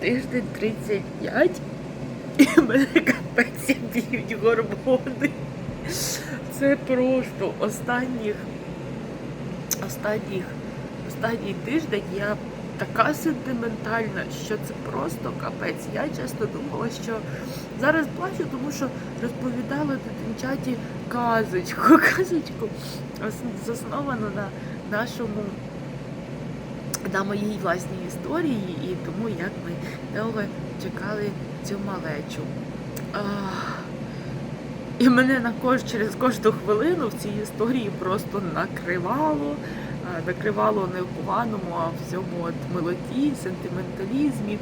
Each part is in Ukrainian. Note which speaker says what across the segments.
Speaker 1: тиждень 35 і мене капець б'ють гормони. Це просто останніх, останніх, останній тиждень я така сентиментальна, що це просто капець. Я чесно думала, що зараз плачу, тому що розповідали дитинчаті казочку, казочку засновану на нашому на моїй власній історії і тому як ми довго чекали цю малечу. І мене на кож, через кожну хвилину в цій історії просто накривало, а, накривало не в поганому, а в цьому от милоті, сентименталізмі.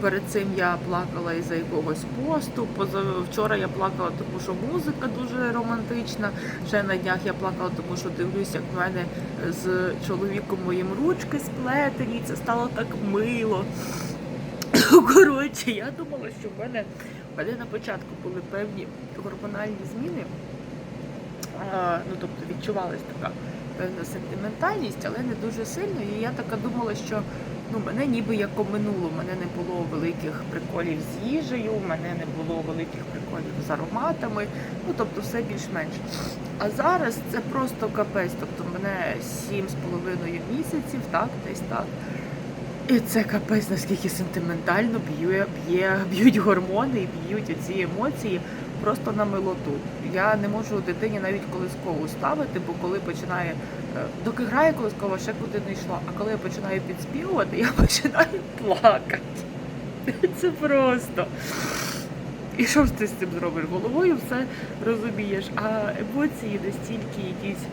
Speaker 1: Перед цим я плакала із-за якогось посту. Позавчора я плакала, тому що музика дуже романтична. Ще на днях я плакала, тому що дивлюсь, як в мене з чоловіком моїм ручки сплетені. Це стало так мило. Коротше, я думала, що в мене, в мене на початку були певні гормональні зміни. А, ну, тобто відчувалась така певна сентиментальність, але не дуже сильно. І я така думала, що ну, мене ніби як оминуло. Мене не було великих приколів з їжею, мене не було великих приколів з ароматами. Ну, тобто все більш-менш. А зараз це просто капець. Тобто мене сім з половиною місяців, так, десь так. І це капець, наскільки сентиментально б'є, б'ють гормони і б'ють ці емоції просто на милоту. Я не можу дитині навіть колискову ставити, бо коли починає, е, доки грає колискова, ще куди не йшла. А коли я починаю підспівувати, я починаю плакати. Це просто. І що ж ти з цим зробиш? Головою все розумієш, а емоції настільки якісь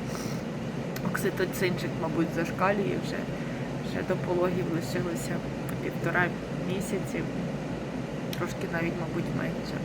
Speaker 1: окситоцинчик, мабуть, зашкалює вже. Ще до пологів лишилося півтора місяці, трошки навіть, мабуть, менше.